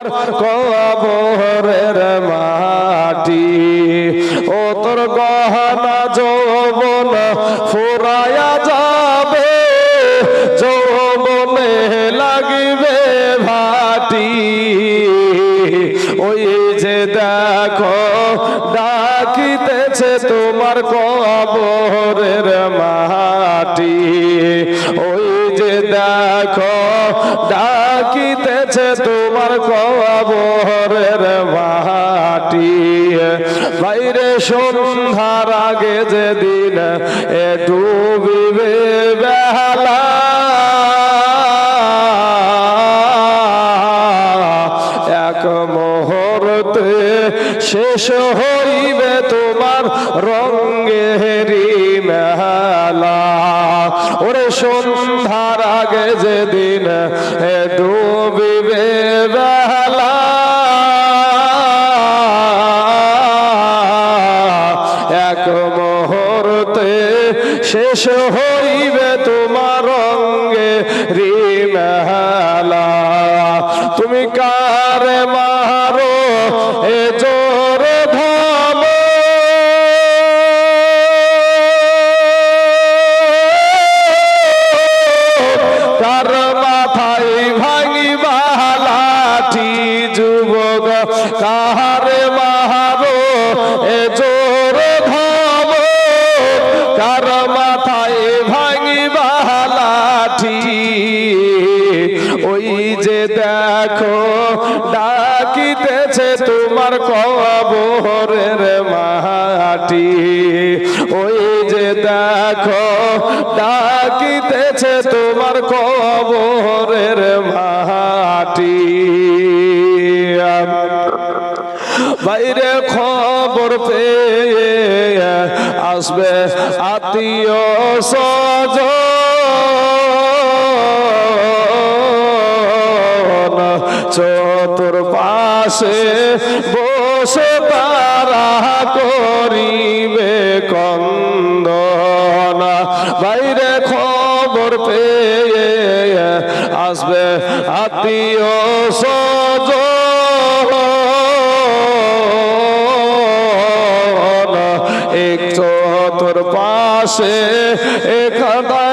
কবরের কবরের মাটি। বাইরে সন্ধ্যার আগে যেদিন এ ডুবিবে বেহালা এক মুহূর্তে শেষ হইবে শেষ হইবে তোমার রঙে রিমেলা। তুমি কারে মারো এ জোর ধাম। তার তোমার কবরের মাটি। ওই যে দেখো, ডাকিতেছে তোমার কবরের মাটি। বাইরে খবর পেয়ে আসবে আত্মীয় সজ পাশে বসে তারা করিবে কন্দন। বাইরে খবর পেয়ে আসবে আত্মীয় সজ এক চতুর পাশে এখানে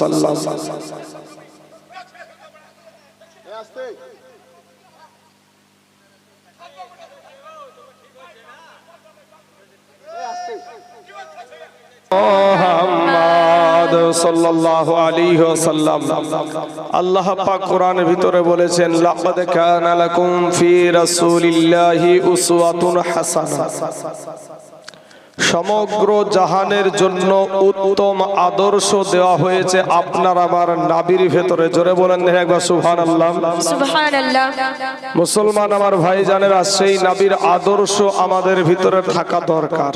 সাল্লাম। সাল্লাল্লাহু আলাইহি ওয়াসাল্লাম। আল্লাহ পাক কোরআনের ভিতরে বলেছেন, লাকাদ কানা লাকুম ফি রাসূলিল্লাহি উসওয়াতুন হাসানাহ। সমগ্র জাহানের জন্য উত্তম আদর্শ দেওয়া হয়েছে। আপনার আমার নাবির ভেতরে। জোরে বলেন সুহান আল্লাহ মুসলমান আমার ভাই জানেরা সেই নাবির আদর্শ আমাদের ভিতরে থাকা দরকার।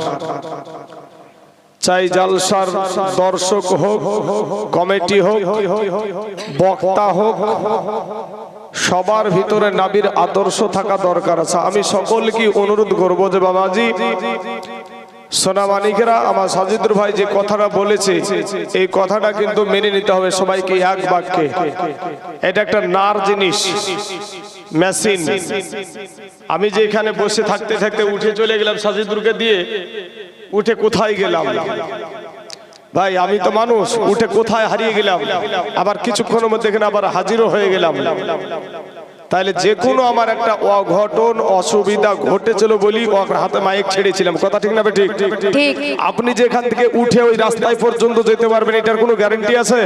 চাই জালসার দর্শক হোক কমিটি হোক বক্তা হোক সবার ভিতরে নাবির আদর্শ থাকা দরকার আছে। আমি সকলকে অনুরোধ করব যে বাবাজি সোনা মানিকেরা আমার সাজিদুর ভাই যে কথাটা বলেছে, এই কথাটা কিন্তু মেনে নিতে হবে সবাইকে এক বাক্যে। এটা একটা নার জিনিস, মেশিন। আমি যে এখানে বসে থাকতে থাকতে উঠে চলে গেলাম সাজিদুরকে দিয়ে, উঠে কোথায় গেলাম? ভাই, আমি তো মানুষ, উঠে কোথায় হারিয়ে গেলাম? আবার কিছুক্ষণের মধ্যে এখানে আবার হাজিরও হয়ে গেলাম। তাহলে যে কোনো আমার একটা অঘটন অসুবিধা ঘটেছিল বলি হাতে মাইক ছেড়েছিলাম। কথা ঠিক না ঠিক ঠিক আপনি যেখান থেকে উঠে ওই রাস্তায় পর্যন্ত যেতে পারবেন এটার কোনো গ্যারেন্টি আছে?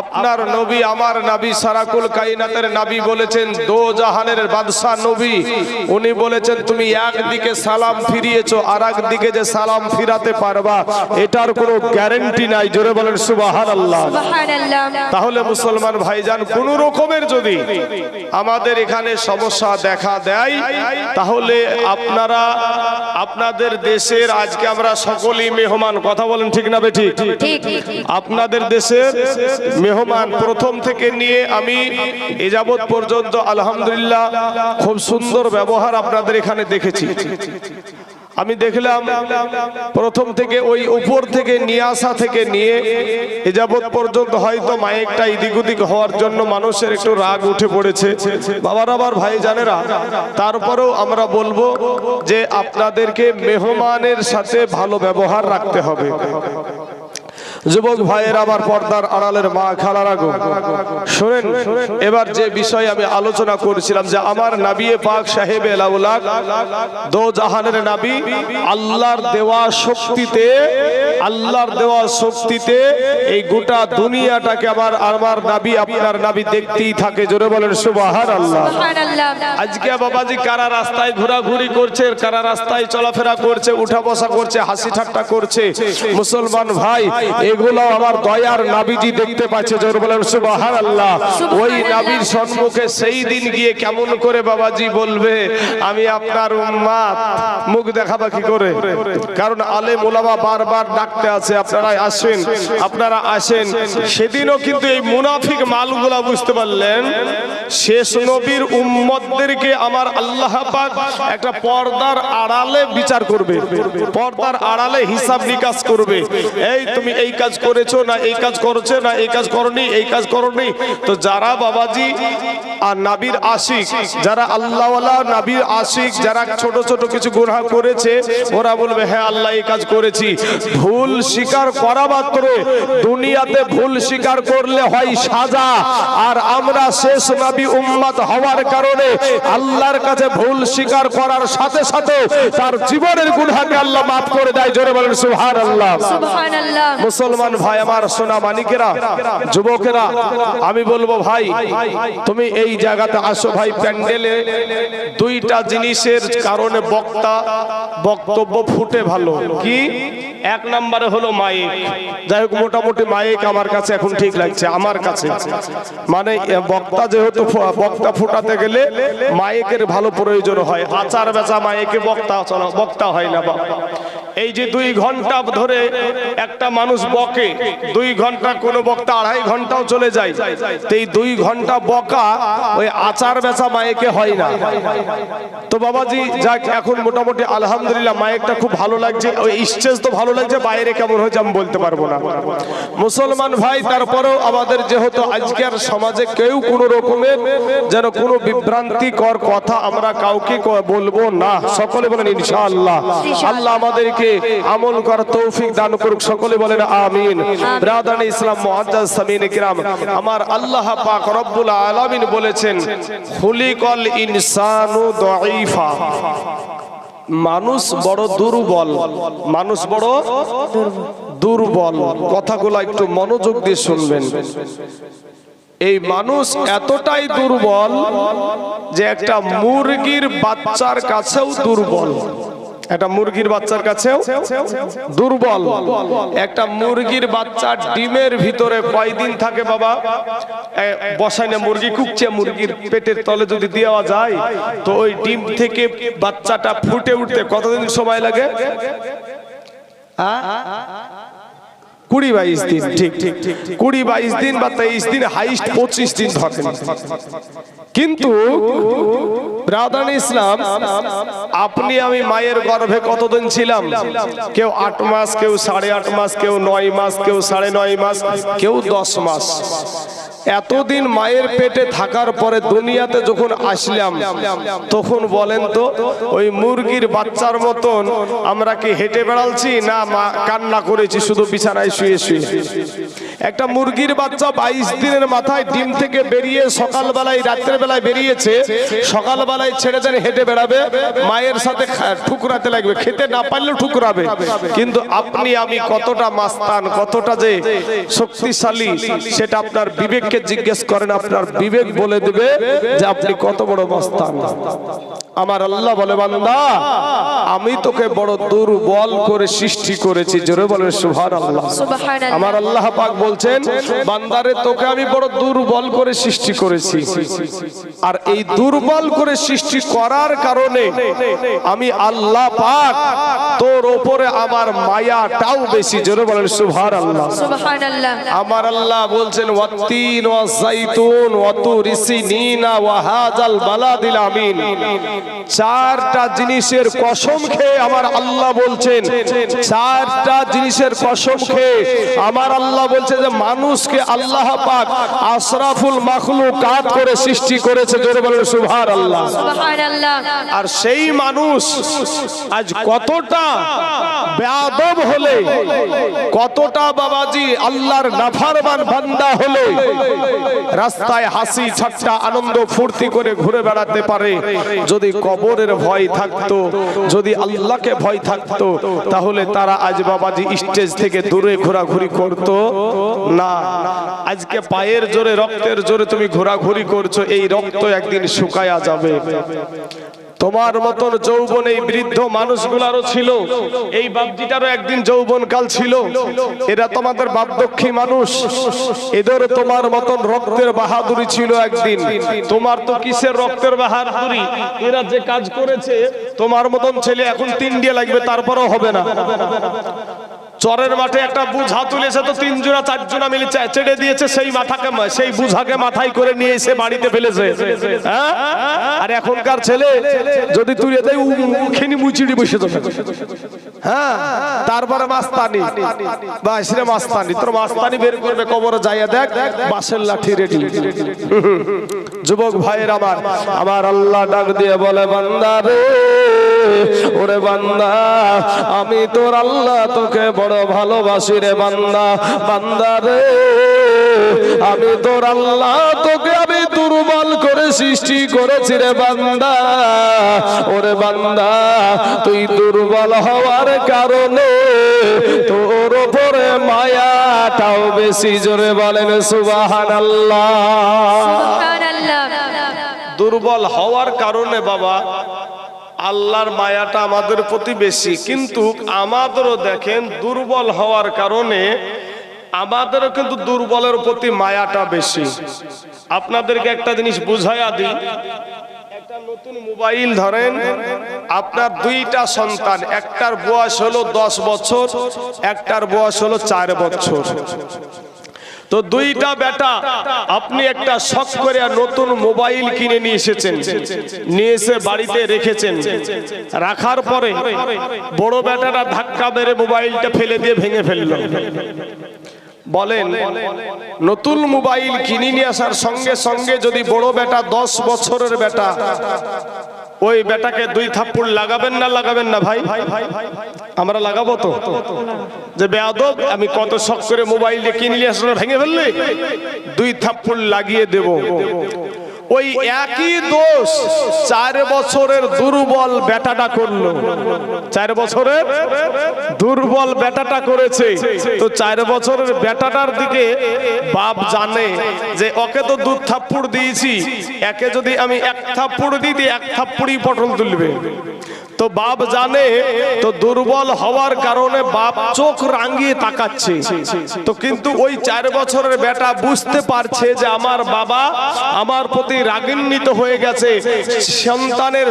আপনার নবী আমার নবী সারাকুল কাইনাতের নবী বলেছেন দো জাহানের বাদশাহ নবী। উনি বলেছেন তুমি একদিকে সালাম ফিরিয়েছো আর একদিকে যে সালাম ফিরাতে পারবা এটার কোনো গ্যারেন্টি নাই। জোরে বলেন সুবহানাল্লাহ। সুবহানাল্লাহ। তাহলে মুসলমান ভাইজান কোন রকমের যদি আমাদের এখানে সমস্যা দেখা দেয় তাহলে আপনারা আপনাদের দেশের আজকে আমরা সকলেই মেহমান কথা বলেন ঠিক না বে ঠিক ঠিক। আপনাদের দেশের মেহমান প্রথম থেকে নিয়ে আমি এ যাবৎ পর্যন্ত আলহামদুলিল্লাহ খুব সুন্দর ব্যবহার আপনাদের এখানে দেখেছি। আমি দেখলাম প্রথম থেকে ওই উপর থেকে নিয়ে আসা থেকে নিয়ে এ যাবৎ পর্যন্ত হয়তো মায়েরটা এদিক ওদিক হওয়ার জন্য মানুষের একটু রাগ উঠে পড়েছে। বাবার আবার ভাই জানেরা তারপরেও আমরা বলব যে আপনাদেরকে মেহমানের সাথে ভালো ব্যবহার রাখতে হবে। যুবক ভাইয়ের আমার পর্দার আড়ালের মা খালারা গো শোনেন এবার যে বিষয় আমি আলোচনা করেছিলাম যে আমার নাবিয়ে পাক সাহেব এলাউলাক দো জাহানের নাবি আল্লাহর দেওয়া শক্তিতে আল্লাহর দেওয়া শক্তিতে এই গোটা দুনিয়াটাকে আমার আমার নাবি আপনার নাবি দেখতেই থাকে। জোরে বলেন সুবাহার আল্লাহ আজকে বাবাজি কারা রাস্তায় ঘোরাঘুরি করছে কারা রাস্তায় চলাফেরা করছে উঠা বসা করছে হাসি ঠাট্টা করছে? মুসলমান ভাই এগুলো আমার দয়ার নাবিজি দেখতে পাচ্ছে জোর বলেন সুবাহার আল্লাহ ওই নাবির সম্মুখে সেই দিন গিয়ে কেমন করে বাবাজি বলবে আমি আপনার উম্মাদ। মুখ দেখাবা কি করে। কারণ আলে মোলামা বারবার ডাকতে আছে আপনারা আসেন আপনারা আসেন। সেদিনও কিন্তু এই মুনাফিক মালগুলা বুঝতে পারলেন শেষ নবীর উম্মতদেরকে আমার আল্লাহ পাক একটা পর্দার আড়ালে বিচার করবে পর্দার আড়ালে হিসাব নিকাশ করবে। এই তুমি এই কাজ করেছ না এই কাজ করেছ না এই কাজ করনি এই কাজ করনি? তো যারা বাবাজি আর নাবির আশিক যারা আল্লাহওয়ালা নাবির আশিক যারা ছোট ছোট কিছু গুনাহ করেছে ওরা বলবে হ্যাঁ আল্লাহ এই কাজ করেছি। ভুল স্বীকার করা মাত্র দুনিয়াতে ভুল স্বীকার করলে হয় সাজা। আর আমরা শেষ নবী উম্মত হওয়ার কারণে আল্লাহর কাছে ভুল স্বীকার করার সাথে সাথে তার জীবনের গুনাহকে আল্লাহ মাফ করে দেয়। জোরে বলেন সুবহানাল্লাহ। সুবহানাল্লাহ। মুসলমান ভাই, আমার সোনা মানিকেরা যুবকেরা, আমি বলব ভাই, তুমি এই জায়গাতে আসো ভাই, প্যান্ডেলে দুইটা জিনিসের কারণে বক্তা, বক্তব্য ফুটে ভালো। কি? এক নম্বরে হলো মাইক। যাই হোক, মোটামুটি মাইক আমার কাছে এখন ঠিক লাগছে, আমার কাছে। মানে বক্তা যেহেতু বক্তা ফুটাতে গেলে মাইকের ভালো প্রয়োজন হয়। আচার বেচা মাইকে বক্তা বক্তা হয় না এই যে দুই ঘণ্টা ধরে একটা মানুষ বকে দুই ঘণ্টা কোন বক্তা আড়াই ঘন্টাও চলে যায়। এই দুই ঘণ্টা বকা ওই আচার বেচা মায়েকে হয় না। তো বাবাজি যাক এখন মোটামুটি আলহামদুলিল্লাহ মাইকটা খুব ভালো লাগছে। ওই স্টেজ তো ভালো লাগছে বাইরে কেমন হয়েছে আমি বলতে পারব না। মুসলমান ভাই তারপরেও আমাদের যেহেতু আজকের সমাজে কেউ কোনো রকমের যেন কোনো বিভ্রান্তিকর কথা আমরা কাউকে বলব না। সকলে বলেন ইনশাআল্লাহ। আল্লাহ আমাদেরকে আমল করার তৌফিক দান করুক। সকলে বলেন আমিন। ব্রাদান ইসলাম মুআজ্জাজ সামিন কিরাম আমার আল্লাহ পাক রব্বুল আলামিন বলেছেন খুলিকল ইনসানু দাঈফা। মানুষ বড় দুর্বল মানুষ বড় দুর্বল। কথাগুলো একটু মনোযোগ দিয়ে শুনবেন। এই মানুষ এতটাই দুর্বল যে একটা মুরগির বাচ্চার কাছেও দুর্বল। একটা মুরগির বাচ্চার কাছেও দুর্বল। একটা মুরগির বাচ্চা ডিমের ভিতরে কয়দিন থাকে বাবা? এ, বসায় না মুরগি কুকছে মুরগির পেটের তলে যদি দেওয়া যায় তো ওই ডিম থেকে বাচ্চাটা ফুটে উঠতে কতদিন সময় লাগে? কুড়ি বাইশ দিন ঠিক ঠিক কুড়ি বাইশ দিন বা তেইশ দিন হাইস্ট পঁচিশ দিন ধরেন কিন্তু ব্রাদান ইসলাম, আপনি আমি মায়ের গর্ভে কতদিন ছিলাম? কেউ আট মাস, কেউ সাড়ে আট মাস, কেউ নয় মাস, কেউ সাড়ে নয় মাস, কেউ দশ মাস। এতদিন মায়ের পেটে থাকার পরে দুনিয়াতে যখন আসলাম, তখন বলেন তো, ওই মুরগির বাচ্চার মতন আমরা কি হেঁটে বেড়ালছি? না, মা কান্না করেছি, শুধু বিছানায় শুয়ে শুয়ে। একটা মুরগির বাচ্চা বাইশ দিনের মাথায় ডিম থেকে বেরিয়ে সকালবেলায় রাত্রের বেলায় বেরিয়েছে। সকালবেলায় ছেড়ে দেন হেঁটে বেড়াবে। মায়ের সাথে ঠুকরাতে লাগবে। খেতে না পারলেও ঠুকরাবে। কিন্তু আপনি আমি কতটা মাস্তান কতটা যে শক্তিশালী সেটা আপনার বিবেককে জিজ্ঞেস করেন আপনার বিবেক বলে দেবে যে আপনি কত বড় মাস্তান। আমার আল্লাহ বলে বান্দা আমি তোকে বড় দুর্বল করে সৃষ্টি করেছি। জোরে বলে সুভান আল্লাহ সুবহানাল্লাহ। আমার আল্লাহ পাক বলছেন বান্দারে তোকে আমি বড় দুর্বল করে সৃষ্টি করেছি। আর এই দুর্বল করে সৃষ্টি করার কারণে আমি আল্লাহ পাক তোর ওপরে আমার মায়াটাও বেশি। জোরে বলেন সুভার আল্লাহ সুবহানাল্লাহ। আমার আল্লাহ বলছেন ওয়াত্তিন ওয়াজাইতুন ওয়াতুরি সিনিনা ওয়া হাযাল বালাদিল আমিন। চারটা জিনিসের কসম খেয়ে আমার আল্লাহ বলছেন চারটা জিনিসের কসম খেয়ে আমার আল্লাহ বলছে যে মানুষকে আল্লাহ পাক আশরাফুল মাখলুকাত করে সৃষ্টি করেছে জোরে বলেন সুবহানাল্লাহ। সুবহানাল্লাহ। আর সেই মানুষ আজ কতটা বেয়াদব হলে কতটা বাবাজি আল্লাহর নাফারমান বান্দা হলে রাস্তায় হাসি ঠাট্টা আনন্দ ফুর্তি করে ঘুরে বেড়াতে পারে। যদি কবরের ভয় থাকতো যদি আল্লাহকে ভয় থাকতো তাহলে তারা আজ বাবাজি স্টেজ থেকে দূরে ঘোরাঘুরি করত। না, আজকে পায়ের জোরে, রক্তের জোরে তুমি ঘোরাঘুরি করছ, এই রক্ত একদিন শুকায়া যাবে। তোমার মতন যৌবন এই বৃদ্ধ মানুষগুলারও ছিল, এই বাপজিটারও একদিন যৌবন কাল ছিল। এরা তোমাদের বাপদক্ষী মানুষ, এদের তোমার মতন রক্তের বাহাদুরি ছিল একদিন। তোমার তো কিসের রক্তের বাহাদুরি? এরা যে কাজ করেছে, তোমার মতন ছেলে এখন তিন দিয়ে লাগবে, তারপরেও হবে না। চরের মাঠে একটা বুঝা তুলেছে তো তিন জোড়া, চার জোড়া মিলে চেড়ে দিয়েছে, সেই মাথাকে সেই বুঝাকে মাথায় করে নিয়ে এসে বাড়িতে ফেলেছে। হ্যাঁ? আর এখনকার ছেলে, যদি তুলে দেয় মুচিড়ি বসে যাবে। হ্যাঁ? তারপরে মাস্তানি। রে মাস্তানি, তোর মাস্তানি বের করবে, কবরে যাইয়া দেখ, বাসের লাঠি রেডি যুবক ভাইয়ের আমার আমার আল্লাহ ডাক দিয়ে বলে, বান্দা রে, ওরে বান্দা, আমি তোর আল্লাহ তোকে বড় ভালোবাসি রে বান্দা বান্দা রে, আমি তোর আল্লাহ তোকে আমি দুর্বল করে সৃষ্টি করেছি রে বান্দা, ওরে বান্দা, তুই দুর্বল হওয়ার কারণে তোর ওপরে মায়াটাও বেশি জোরে বলেন সুবাহান আল্লাহ দুর্বল হওয়ার কারণে বাবা আল্লাহর মায়াটা আমাদের প্রতি বেশি। কিন্তু আমাদেরও দেখেন দুর্বল হওয়ার কারণে আমাদেরও কিন্তু দুর্বলের প্রতি মায়াটা বেশি। আপনাদেরকে একটা জিনিস বুঝাইয়া দিই। নতুন মোবাইল ধরেন, আপনার দুইটা সন্তান, একটার বয়স হলো দশ বছর, একটার বয়স হলো চার বছর। তো দুইটা বেটা, আপনি একটা শখ করে নতুন মোবাইল কিনে নিয়ে এসেছেন, নিয়ে এসে বাড়িতে রেখেছেন। রাখার পরে বড় বেটাটা ধাক্কা মেরে মোবাইলটা ফেলে দিয়ে ভেঙে ফেলল। বলেন নতুন মোবাইল কিনে নিয়ে আসার সঙ্গে সঙ্গে যদি বড় বেটা দশ বছরের বেটা ওই বেটাকে দুই থাপ্পড় লাগাবেন না লাগাবেন না ভাই? আমরা লাগাবো তো। যে বেয়াদব আমি কত শখ করে মোবাইল দিয়ে কিনলে আসলে ভেঙে ফেললে? দুই থাপ্পড় লাগিয়ে দেব। ওই একই দোষ চার বছরের দুর্বল বেটাটা করল। চার বছরের দুর্বল বেটাটা করেছে। তো চার বছরের বেটাটার দিকে বাপ জানে যে ওকে তো দু থাপ্পড় দিয়েছি, একে যদি আমি এক থাপ্পড় দিই, এক থাপ্পড়ই পটল তুলবে। তো বাপ জানে, তো দুর্বল হওয়ার কারণে বাপ চোখ রাঙিয়ে তাকাচ্ছে। তো কিন্তু ওই চার বছরের বেটা বুঝতে পারছে যে আমার বাবা আমার প্রতি রাগান্বিত হয়ে গেছে। সন্তানের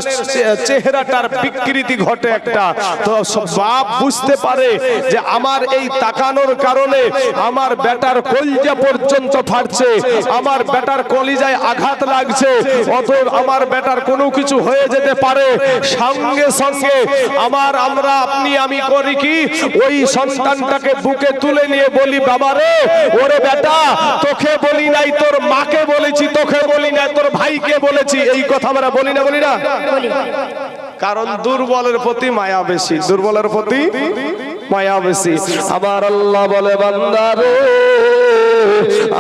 চেহারাটার বিকৃতি ঘটে একটা। তো বাপ বুঝতে পারে যে আমার এই তাকানোর কারণে আমার বেটার কলজা পর্যন্ত ফাটছে। আমার বেটার কলিজায় আঘাত লাগছে। অত আমার বেটার কোনো কিছু হয়ে যেতে পারে। সঙ্গে সঙ্গে আমার, আমরা, আপনি, আমি করি কি? ওই সন্তানটাকে বুকে তুলে নিয়ে বলি বাবা রে ওরে বেটা, তোকে বলি নাই, তোর মাকে বলেছি, তোকে বলি নাই, তোর ভাইকে বলেছি। এই কথা আমরা বলি না বলি না? কারণ দুর্বলের প্রতি মায়া বেশি। দুর্বলের প্রতি মায়া বেশি। আমার আল্লাহ বলে বান্দারে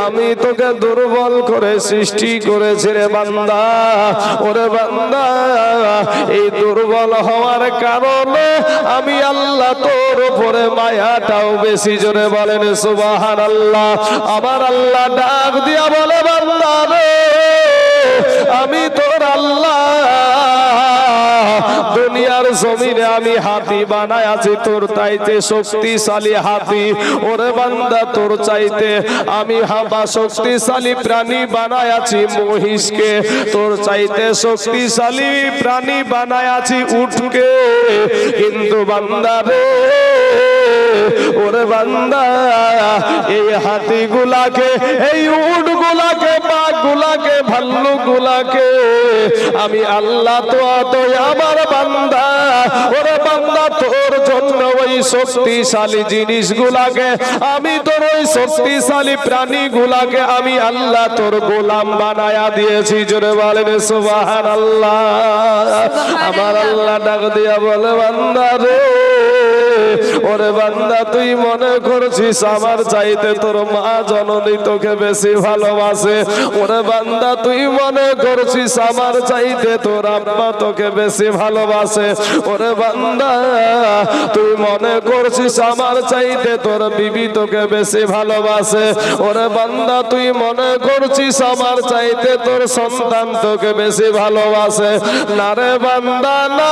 আমি তোকে দুর্বল করে সৃষ্টি করেছি রে বান্দা। ওরে বান্দা, এই দুর্বল হওয়ার কারণে আমি আল্লাহ তোর উপরে মায়াটাও বেশি জোরে বলেন সুবাহান আল্লাহ আমার আল্লাহ ডাক দিয়া বলে, বান্দা রে, আমি তোর আল্লাহ জমিনে আমি হাতি বানাই আছি তোর চাইতে শক্তিশালী হাতি, ওরে বান্দা, তোর চাইতে আমি হাবা শক্তিশালী প্রাণী বানায় আছি মহিষকে। তোর চাইতে শক্তিশালী প্রাণী বানায় আছি উঠকে কিন্তু বান্দা রে ওরে বান্দা এই হাতি গুলাকে এই উট গুলাকে বাঘ গুলাকে ভাল্লু গুলাকে আমি আল্লাহ তো তো আমার বান্দা। ওরে বান্দা তোর জন্য ওই শক্তিশালী জিনিস গুলাকে আমি তোর ওই শক্তিশালী প্রাণী গুলাকে আমি আল্লাহ তোর গোলাম বানায়া দিয়েছি। জোরে বলেন সুবাহান আল্লাহ আমার আল্লাহ ডাক দিয়া বলে বান্দা রে। ওরে বান্দা, তুই মনে করছিস আমার চাইতে তোর মা জননী তোকে বেশি ভালোবাসে? ওরে বান্দা, তুই মনে করছিস আমার চাইতে তোর আব্বা তোকে বেশি ভালোবাসে? ওরে বান্দা, তুই মনে করছিস আমার চাইতে তোর বিবি তোকে বেশি ভালোবাসে? ওরে বান্দা, তুই মনে করছিস আমার চাইতে তোর সন্তান তোকে বেশি ভালোবাসে? না রে বান্দা, না।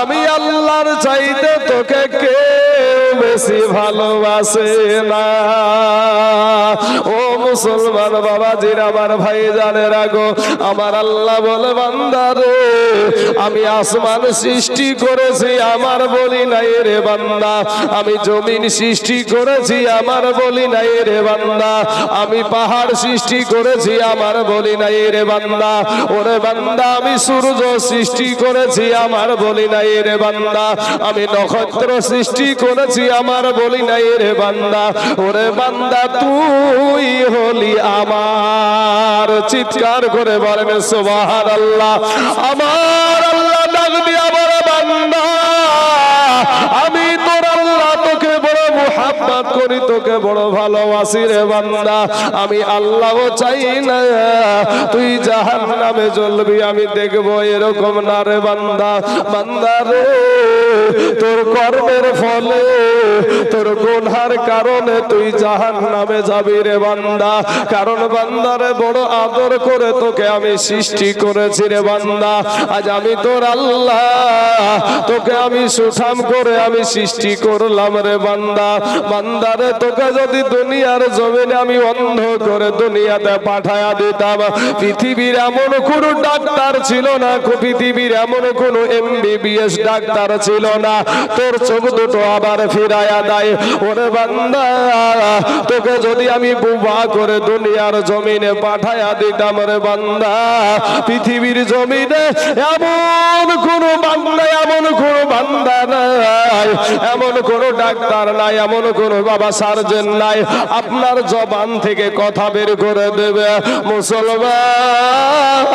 আমি আল্লাহর চাইতে তোকে কে বেশি ভালোবাসে না। মুসলমান বাবাজির আমার ভাই জানে রাগো আমার আল্লাহ বলে বান্দারে আমি আসমান সৃষ্টি করেছি, আমার বলি নাই রে বান্দা। আমি জমিন সৃষ্টি করেছি, আমার বলি নাই রে বান্দা। আমি পাহাড় সৃষ্টি করেছি, আমার বলি নাই রে বান্দা। ওরে বান্দা, আমি সূর্য সৃষ্টি করেছি, আমার বলি নাই রে বান্দা। আমি নক্ষত্র সৃষ্টি করেছি, আমার বলি নাই রে বান্দা। ওরে বান্দা, তুই হলি আমার। চিৎকার করে বলেন সুবহান আল্লাহ আমার আল্লাহ ডাক দিয়ে আমার বান্দা, আমি তোর আল্লাহ তোকে বড় মুহাব্বত করি তোকে বড় ভালোবাসি রে বান্দা। আমি আল্লাহ চাই না। তুই জাহান নামে জ্বলবি, আমি দেখব এরকম না রে বান্দা। বান্দা রে, তোর কর্মের ফলে, তোর গুনহার কারণে তুই জাহান নামে যাবি রে বান্দা। কারণ বান্দারে বড় আদর করে তোকে আমি সৃষ্টি করেছি রে বান্দা। আজ আমি তোর আল্লাহ, তোকে আমি সুঠাম করে আমি সৃষ্টি করলাম রে বান্দা। বান্দারে তোকে যদি দুনিয়ার জমিনে আমি অন্ধ করে দুনিয়াতে পাঠায়া দিতাম, পৃথিবীর এমন কোন ডাক্তার ছিল না, পৃথিবীর এমন কোন এমবিবিএস ডাক্তার ছিল না। তোর চোখ দুটো আবার ফিরায়া দেয়। ওরে বান্দা, তোকে যদি আমি বুবা করে দুনিয়ার জমিনে পাঠায়া দিতাম রে বান্দা, পৃথিবীর জমিনে এমন কোন বান্দা, এমন কোন বান্দা নাই। এমন কোন ডাক্তার নাই, এমন কোন বাবা সার্জন নাই আপনার জবান থেকে কথা বের করে দেবে। মুসলমান,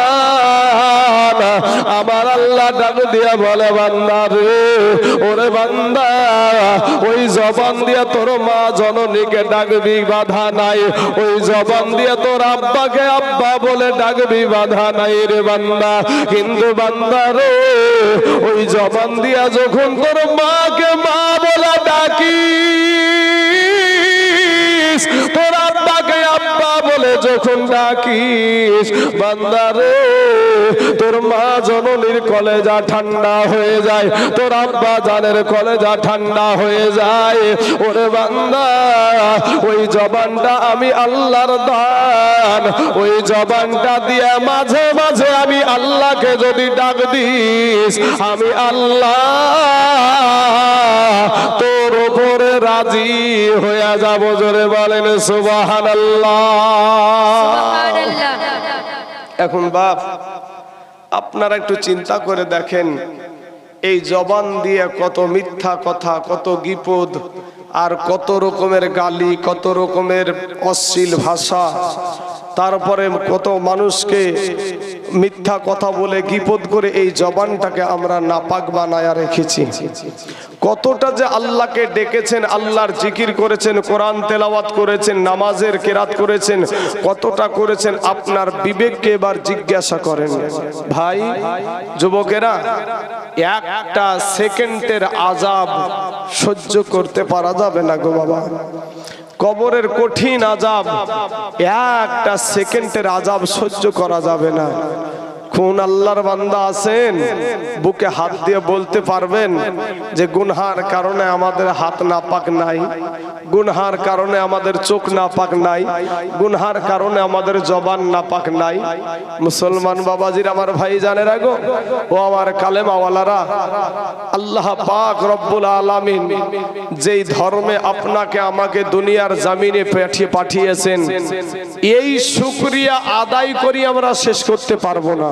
আমার আল্লাহ ডাক দিয়া বলে, বান্দা রে, ওরে বান্দা, ওই জবান দিয়া তোর মা জননীকে ডাকবি, বাধা নাই। ওই জবান দিয়া তোর আব্বাকে আব্বা বলে ডাকবি, বাধা নাই রে বান্দা। কিন্তু বান্দা রে, ওই জবান দিয়া যখন তোর মাকে মা বলে ডাকি ডাকিস বান্দারে তোর মা জননীর কলেজা ঠান্ডা হয়ে যায়, তোর আব্বা জানের কলেজা ঠান্ডা হয়ে যায়। ওরে বান্দা, ওই জবানটা আমি আল্লাহর দান, ওই জবানটা দিয়ে মাঝে মাঝে আমি আল্লাহকে যদি ডাক দিস, আমি আল্লাহ তোর উপরে রাজি হয়ে যাব, জোরে বলেন সুবাহান সুবহানাল্লাহ। এখন বাপ, আপনারা একটু চিন্তা করে দেখেন, এই জবান দিয়ে কত মিথ্যা কথা, কত গিপদ, আর কত রকমের গালি, কত রকমের অশ্লীল ভাষা, তারপরে কত মানুষকে মিথ্যা কথা বলে গিপদ করে এই জবানটাকে আমরা নাপাক বানায়া রেখেছি। কতটা যে আল্লাহকে ডেকেছেন, আল্লাহর জিকির করেছেন, কোরআন তেলাওয়াত করেছেন, নামাজের কেরাত করেছেন, কতটা করেছেন, আপনার বিবেককে এবার জিজ্ঞাসা করেন। ভাই, যুবকেরা, একটা সেকেন্ডের আজাব সহ্য করতে পারা যাবে না গো বাবা। কবরের কঠিন আজাব। একটা সেকেন্ডের আজাব সহ্য করা যাবে না। কোন আল্লাহর বান্দা আছেন? বুকে হাত দিয়ে বলতে পারবেন যে গুনহার কারণে আমাদের হাত নাপাক নাই, গুনহার কারণে আমাদের চোখ নাপাক নাই, গুনহার কারণে আমাদের জবান নাপাক নাই। মুসলমান বাবাজির আমার ভাই জানে রাখো ও আমার কালেমাওয়ালারা, আল্লাহ পাক রব্বুল আলামিন যেই ধর্মে আপনাকে আমাকে দুনিয়ার জামিনে পাঠিয়ে পাঠিয়েছেন, এই শুকরিয়া আদায় করি আমরা শেষ করতে পারব না।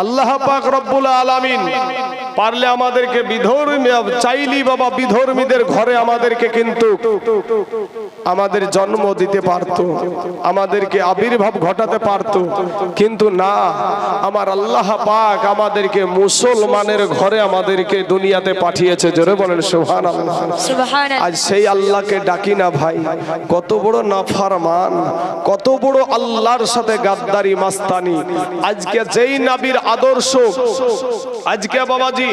আল্লাহ পাক রব্বুল আলামিন পারলে আমাদেরকে বিধর্মী চাইলি বাবা বিধর্মীদের ঘরে আমাদেরকে কিন্তু আমাদের জন্ম দিতে পারত আমাদেরকে আবির্ভাব ঘটাতে পারত। কিন্তু না আমার আল্লাহ পাক আমাদেরকে মুসলমানের ঘরে আমাদেরকে দুনিয়াতে পাঠিয়েছে। জোরে বলেন সোহান আজ সেই আল্লাহকে ডাকি না ভাই। কত বড় নাফারমান কত বড় আল্লাহর সাথে গাদ্দারি মাস্তানি। আজকে যেই নাবির আদর্শ। আজকে বাবাজি,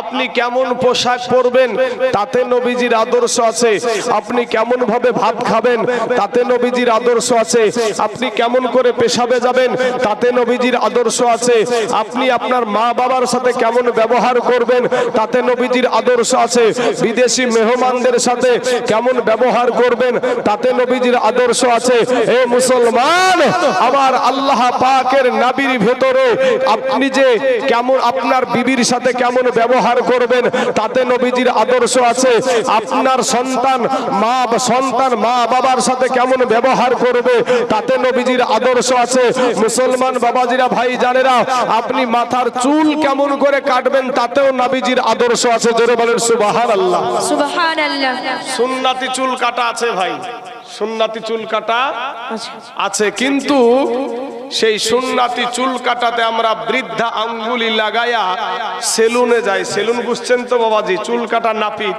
আপনি কেমন পোশাক পরবেন? তাতে নবীজির আদর্শ আছে। আপনি কেমন ভাবে ভাত খাবেন? তাতে নবীজির আদর্শ আছে। আপনি কেমন করে পেশাবে যাবেন? তাতে নবীজির আদর্শ আছে। আপনি আপনার মা বাবার সাথে কেমন ব্যবহার করবেন? তাতে নবীজির আদর্শ আছে। বিদেশি মেহমানদের সাথে কেমন ব্যবহার করবেন? তাতে নবীজির আদর্শ আছে। এ মুসলমান, আমার আল্লাহ পাকের নাবির ভেতরে আপনি যে কেমন আপনার বিবির সাথে কেমন ব্যবহার করবেন তাতে নবীজির আদর্শ আছে। আপনার সন্তান মা সন্তান মা বাবার সাথে কেমন ব্যবহার করবে তাতে নবীজির আদর্শ আছে। মুসলমান বাবাজিরা ভাই জানেরা আপনি মাথার চুল কেমন করে কাটবেন তাতেও নবীজির আদর্শ আছে। জোরে বলেন সুবাহান আল্লাহ সুন্নাতি চুল কাটা আছে ভাই। সুন্নাতি চুল কাটা আচ্ছা আছে কিন্তু সেই সুন্নাতি চুল কাটাতে আমরা বৃদ্ধা আঙ্গুলি লাগাইয়া সেলুনে যাই। সেলুন বুঝছেন তো বাবাজি? চুল কাটা নাপিত।